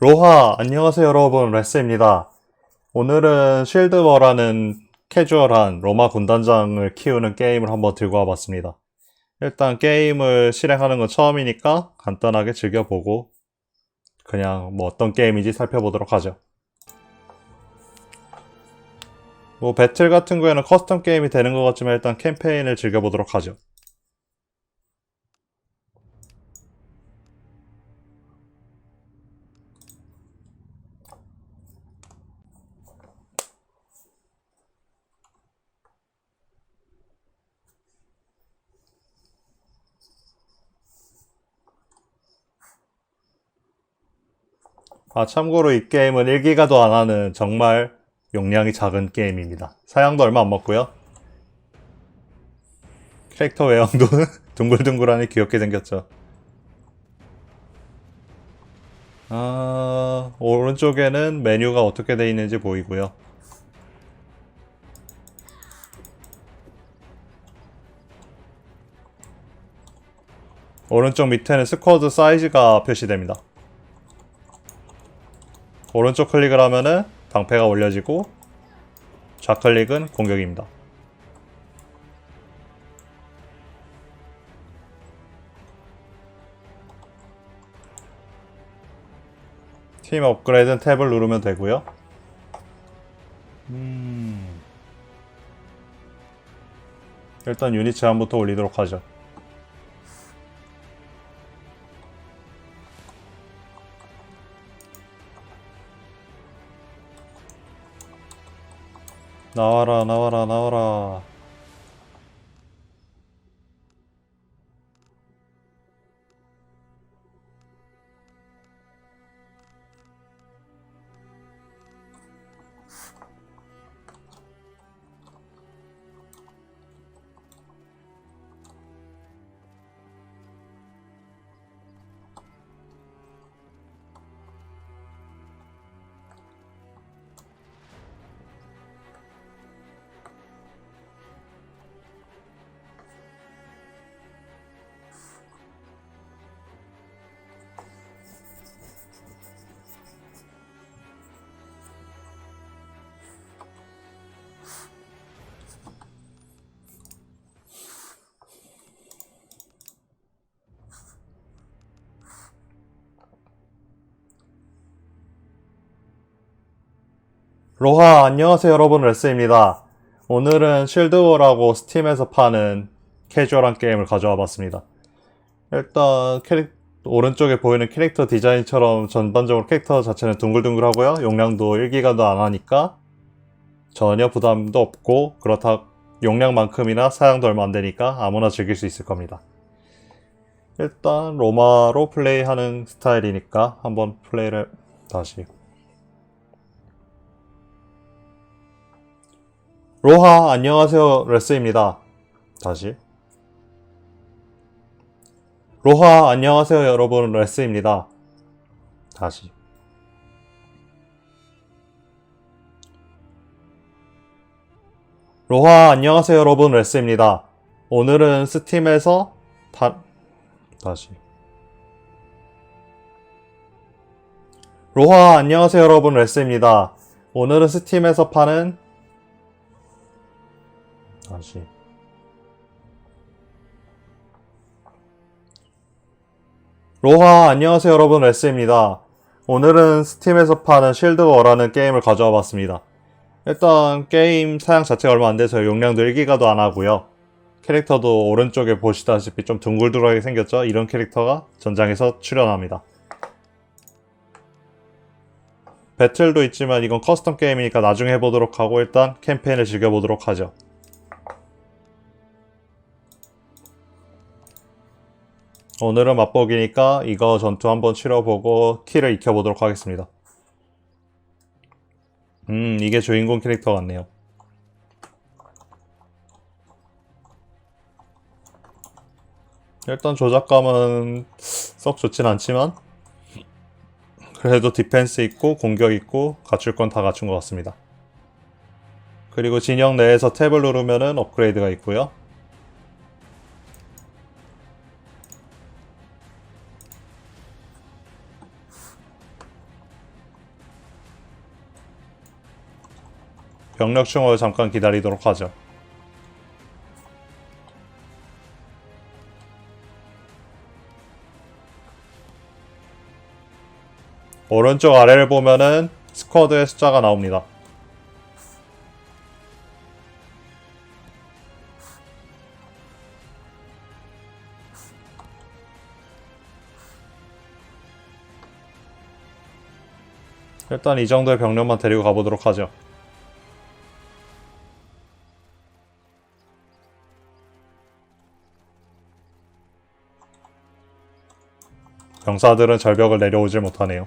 로하, 안녕하세요 여러분, 레스입니다. 오늘은 쉴드워라는 캐주얼한 로마 군단장을 키우는 게임을 한번 들고 와봤습니다. 일단 게임을 실행하는 건 처음이니까 간단하게 즐겨보고 그냥 뭐 어떤 게임인지 살펴보도록 하죠. 뭐 배틀 같은 거에는 커스텀 게임이 되는 것 같지만 일단 캠페인을 즐겨보도록 하죠. 아, 참고로 이 게임은 1기가도 안 하는 정말 용량이 작은 게임입니다. 사양도 얼마 안 먹고요. 캐릭터 외형도 둥글둥글하니 귀엽게 생겼죠. 아, 오른쪽에는 메뉴가 어떻게 돼 있는지 보이고요. 오른쪽 밑에는 스쿼드 사이즈가 표시됩니다. 오른쪽 클릭을 하면은 방패가 올려지고 좌클릭은 공격입니다. 팀 업그레이드는 탭을 누르면 되고요. 음. 일단 유닛 제한부터 올리도록 하죠. 나와라 나와라 나와라 로하 안녕하세요 여러분. 레스입니다. 오늘은 쉴드워라고 스팀에서 파는 캐주얼한 게임을 가져와 봤습니다. 일단 캐릭 오른쪽에 보이는 캐릭터 디자인처럼 전반적으로 캐릭터 자체는 둥글둥글하고요. 용량도 1기가도 안 하니까 전혀 부담도 없고 그렇다 용량만큼이나 사양도 얼마 안 되니까 아무나 즐길 수 있을 겁니다. 일단 로마로 플레이하는 스타일이니까 한번 플레이를 다시 로하 안녕하세요. 레스입니다. 다시. 로하 안녕하세요 여러분. 레스입니다. 다시. 로하 안녕하세요 여러분. 레스입니다. 오늘은 스팀에서 다 다시. 로하 안녕하세요 여러분. 레스입니다. 오늘은 스팀에서 파는 다시. 로하 안녕하세요 여러분. 레스입니다. 오늘은 스팀에서 파는 쉴드워라는 게임을 가져와 봤습니다. 일단 게임 사양 자체가 얼마 안 돼서 용량도 1기가도 안 하고요. 캐릭터도 오른쪽에 보시다시피 좀 둥글둥글하게 생겼죠? 이런 캐릭터가 전장에서 출연합니다. 배틀도 있지만 이건 커스텀 게임이니까 나중에 해보도록 하고 일단 캠페인을 즐겨보도록 하죠 오늘은 맛보기니까 이거 전투 한번 치러보고 키를 익혀보도록 하겠습니다. 음, 이게 주인공 캐릭터 같네요. 일단 조작감은 썩 좋진 않지만 그래도 디펜스 있고 공격 있고 갖출 건 다 갖춘 것 같습니다. 그리고 진영 내에서 탭을 누르면은 업그레이드가 있고요. 병력 충원을 잠깐 기다리도록 하죠. 오른쪽 아래를 보면은 스쿼드의 숫자가 나옵니다. 일단 이 정도의 병력만 데리고 가보도록 하죠. 병사들은 절벽을 내려오질 못하네요.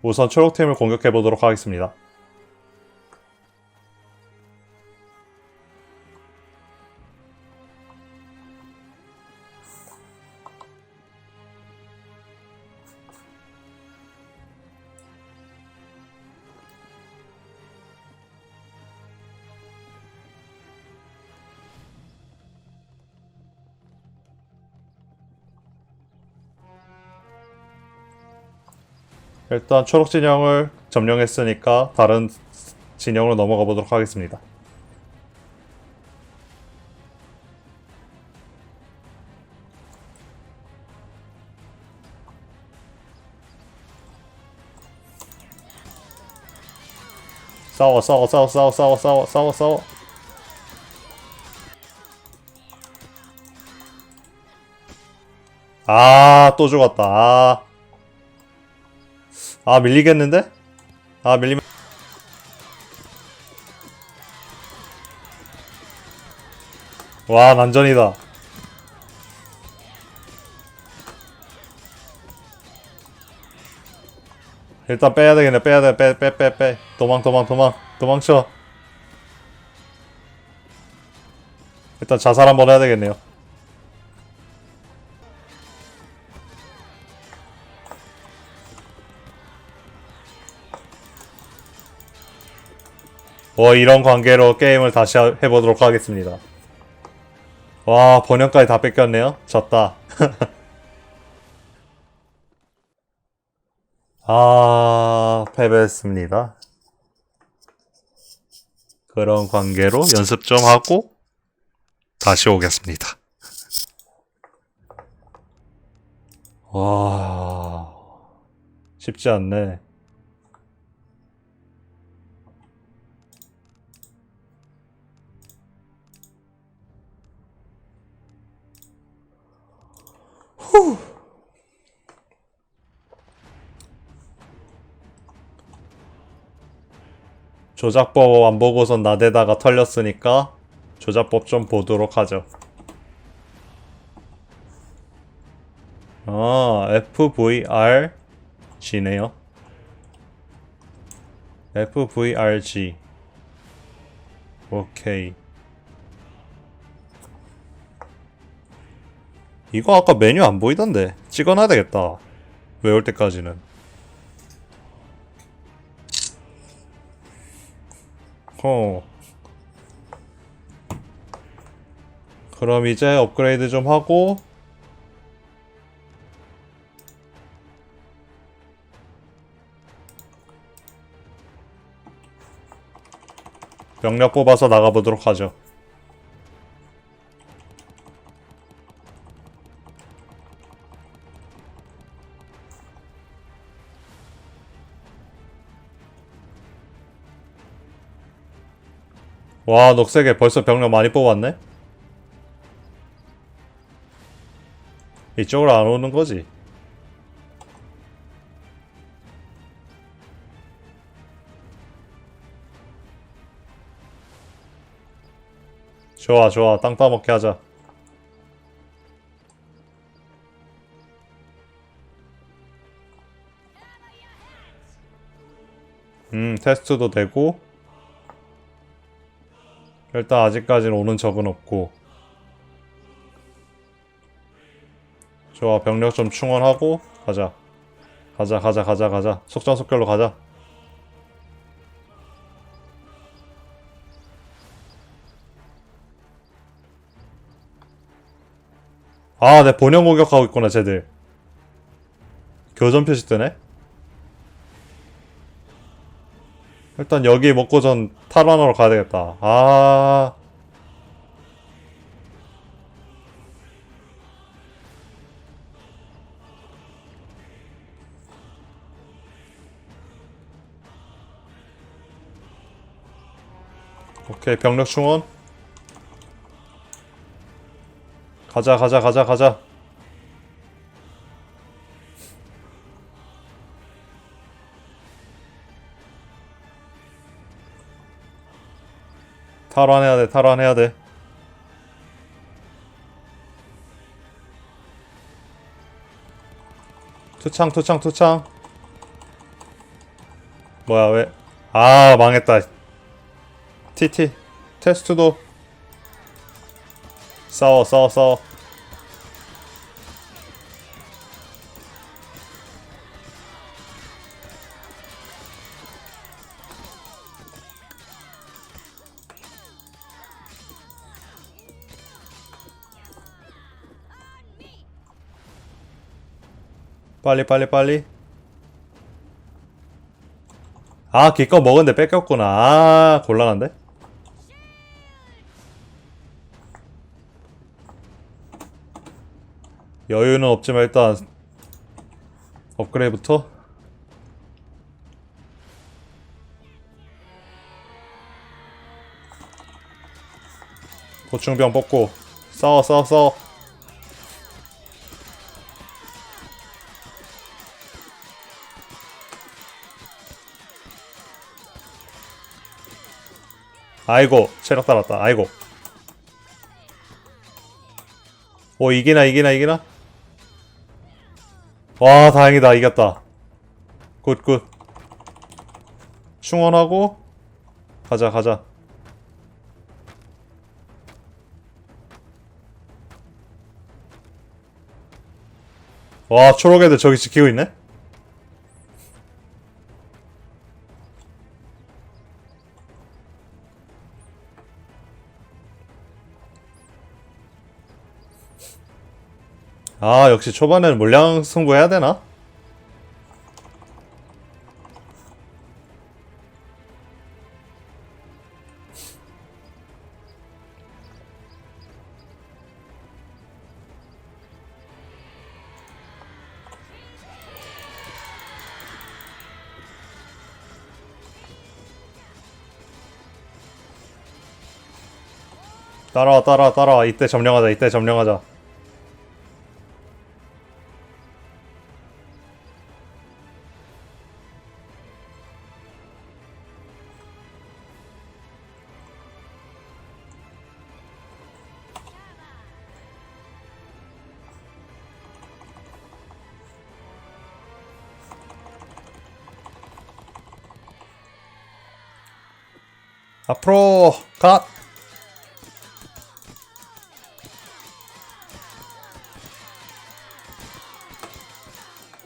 우선 초록팀을 공격해 보도록 하겠습니다. 일단 초록 진영을 점령했으니까 다른 진영으로 넘어가 보도록 하겠습니다. 싸워 싸워 싸워 싸워 싸워 싸워 싸워 싸워 아또 죽었다 아. 아 밀리겠는데? 아 밀리면 와 난전이다. 일단 빼야 되겠네. 빼야 돼 빼 빼 빼 빼. 도망 도망 도망. 도망쳐. 일단 자살 한번 해야 되겠네요 뭐 이런 관계로 게임을 다시 하- 해보도록 하겠습니다. 와 번역까지 다 뺏겼네요. 졌다. 아 패배했습니다. 그런 관계로 연습 좀 하고 다시 오겠습니다. 와 쉽지 않네. 조작법 안 보고선 나대다가 털렸으니까 조작법 좀 보도록 하죠. 아, FVRG네요. FVRG. 오케이. 이거 아까 메뉴 안 보이던데. 찍어놔야 되겠다. 외울 때까지는. 어. 그럼 이제 업그레이드 좀 하고 병력 뽑아서 나가보도록 하죠. 와, 녹색에 벌써 병력 많이 뽑았네? 이쪽으로 안 오는 거지. 좋아, 좋아. 땅 따먹게 하자. 음, 테스트도 되고. 일단 아직까지는 오는 적은 없고. 좋아, 병력 좀 충원하고 가자. 가자, 가자, 가자, 가자. 속전속결로 가자. 아, 내 본영 공격하고 있구나, 쟤들. 교전 표시 뜨네? 일단 여기 먹고 전 탈환하러 가야 되겠다. 아. 오케이, 병력 충원. 가자, 가자, 가자, 가자. 탈환해야 돼, 탈환해야 돼. 투창, 투창, 투창. 뭐야, 왜? 아, 망했다. TT. 테스트도. 싸워, 싸워, 싸워. 빨리, 빨리, 빨리. 아, 기껏 먹었는데 뺏겼구나. 아, 곤란한데? 여유는 없지만 일단 업그레이드부터 보충병 뽑고 싸워 싸워 싸워 아이고 체력 달았다. 아이고. 오 이기나 이기나 이기나? 와 다행이다. 이겼다. 굿굿. 충원하고 가자 가자. 와 초록 애들 저기 지키고 있네 아 역시 초반에는 물량 승부 해야 되나? 따라와 따라와 따라와 이때 점령하자 이때 점령하자 앞으로 가.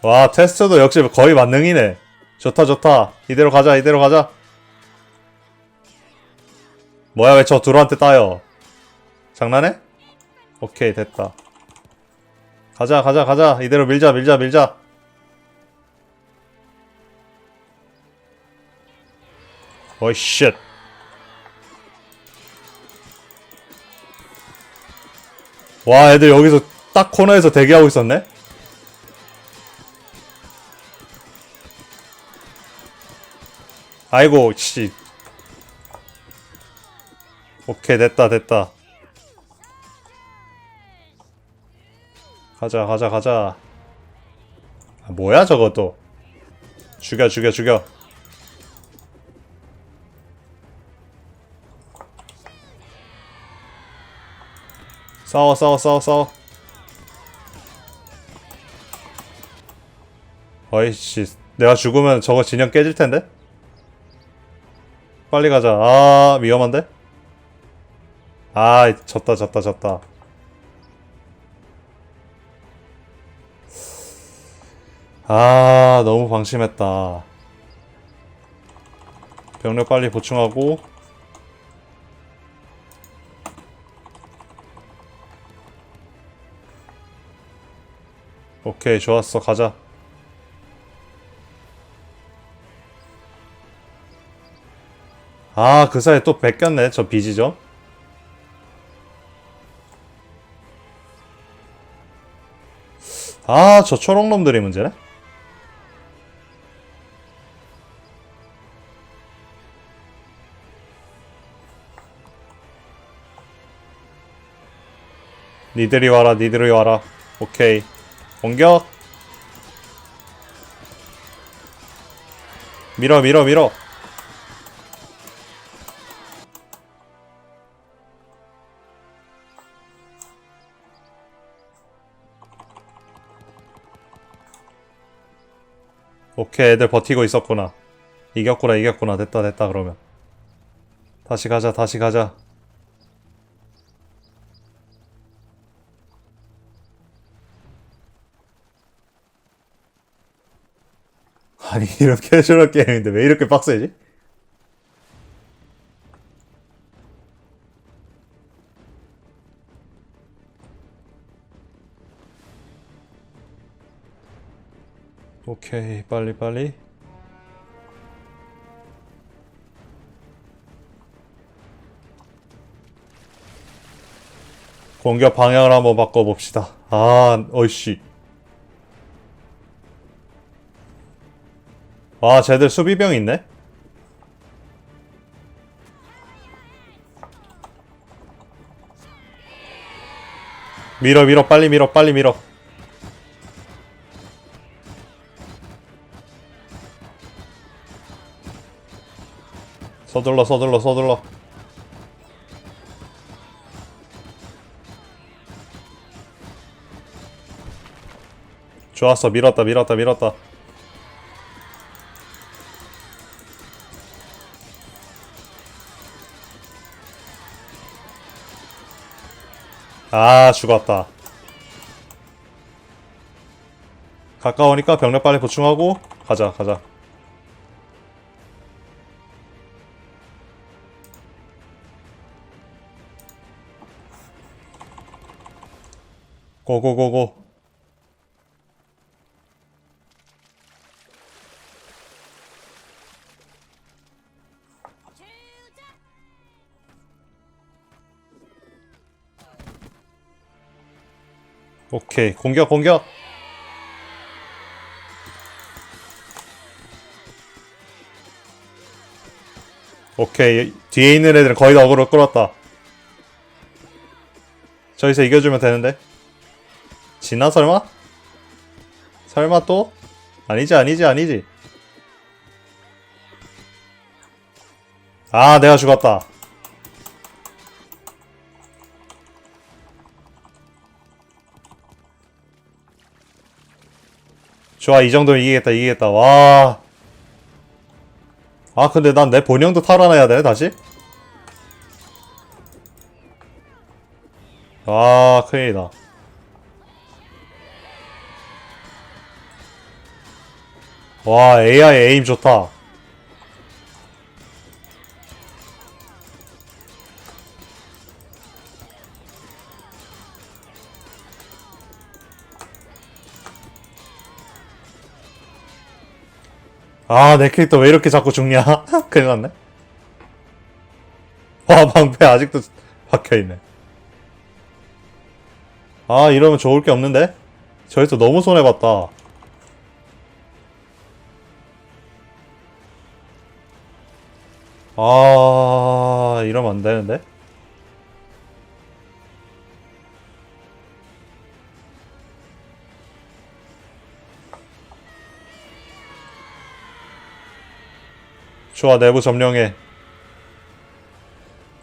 와 테스트도 역시 거의 만능이네. 좋다 좋다. 이대로 가자 이대로 가자. 뭐야 왜저 둘한테 따요? 장난해? 오케이 됐다. 가자 가자 가자 이대로 밀자 밀자 밀자. 어이 쉣. 와 애들 여기서 딱 코너에서 대기하고 있었네? 아이고 씨. 오케이 됐다 됐다. 가자 가자 가자. 아, 뭐야 저것도? 죽여 죽여 죽여 싸워 싸워 싸워 싸워. 어이씨 내가 죽으면 저거 진영 깨질 텐데? 빨리 가자. 아 위험한데? 아 졌다 졌다 졌다. 아 너무 방심했다. 병력 빨리 보충하고 오케이 좋았어 가자 아, 그 사이에 또 뺏겼네, 저 비지점. 아, 저 초록놈들이 문제네? 니들이 와라, 니들이 와라. 오케이. 공격! 밀어, 밀어, 밀어! 오케이, 애들 버티고 있었구나. 이겼구나, 이겼구나. 됐다, 됐다, 그러면. 다시 가자, 다시 가자. 아니, 이런 캐주얼 게임인데 왜 이렇게 빡세지? 오케이, 빨리, 빨리. 공격 방향을 한번 바꿔봅시다. 아, 어이씨. 와, 쟤들 수비병 있네? 밀어, 밀어, 빨리 밀어, 빨리 밀어. 서둘러, 서둘러, 서둘러. 좋았어, 밀었다, 밀었다, 밀었다. 아, 죽었다. 가까우니까 병력 빨리 보충하고 가자, 가자. 고고고고. 오케이, 공격, 공격. 오케이, 뒤에 있는 애들은 거의 다 어그로 끌었다. 저기서 이겨주면 되는데. 지나 설마? 설마 또? 아니지, 아니지, 아니지. 아, 내가 죽었다. 좋아, 이 정도면 이기겠다, 이기겠다. 와. 아, 근데 난 내 본영도 탈환해야 되네, 다시? 아, 큰일이다. 와, AI 에임 좋다. 아, 내 캐릭터 왜 이렇게 자꾸 죽냐? 큰일 났네. 와, 방패 아직도 박혀있네. 아, 이러면 좋을 게 없는데? 저기서 너무 손해봤다. 아, 이러면 안 되는데? 좋아, 내부 점령해.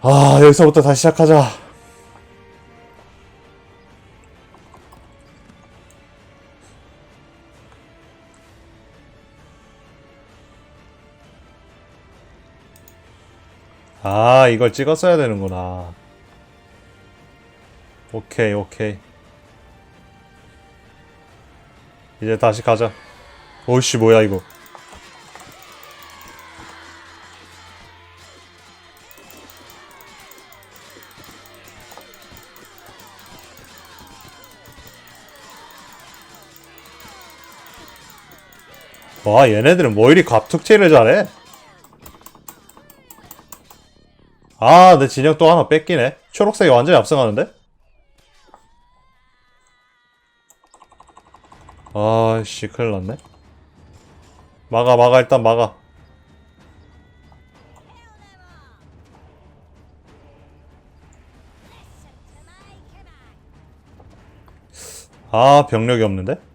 아, 여기서부터 다시 시작하자. 아, 이걸 찍었어야 되는구나. 오케이, 오케이. 이제 다시 가자. 오이씨, 뭐야, 이거. 와, 얘네들은 뭐 이리 갑툭튀를 잘해? 아, 내 진영 또 하나 뺏기네. 초록색이 완전히 앞서가는데? 아씨, 큰일 났네. 막아, 막아, 일단 막아. 아, 병력이 없는데?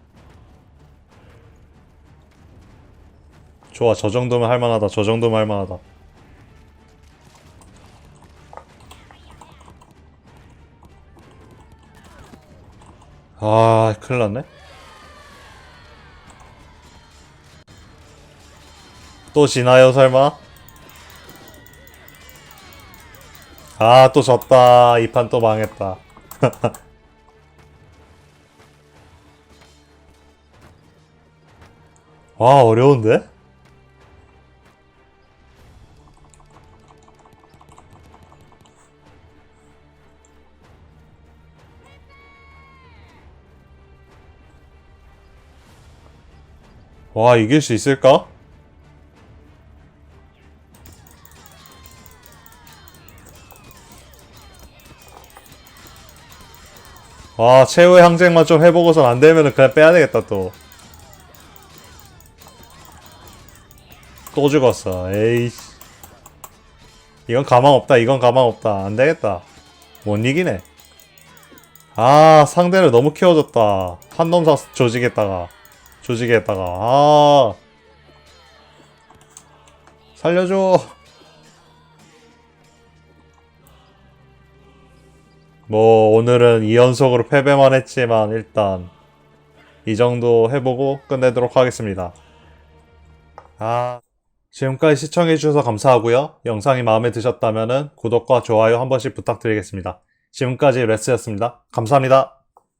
좋아, 저 정도면 할만하다. 저 정도면 할만하다. 아, 큰일 났네. 또 지나요, 설마? 아, 또 졌다. 이 판 또 망했다. 와, 어려운데? 와, 이길 수 있을까? 와, 최후의 항쟁만 좀 해보고선 안 되면은 그냥 빼야 되겠다, 또. 또 죽었어. 에이씨. 이건 가망 없다, 이건 가망 없다. 안 되겠다. 못 이기네. 아, 상대를 너무 키워줬다. 한놈사 조지겠다가. 조지겠다가. 아. 살려줘. 뭐 오늘은 2연속으로 패배만 했지만 일단 이 정도 해보고 끝내도록 하겠습니다. 아 지금까지 시청해주셔서 감사하고요. 영상이 마음에 드셨다면 구독과 좋아요 한 번씩 부탁드리겠습니다. 지금까지 레스였습니다. 감사합니다.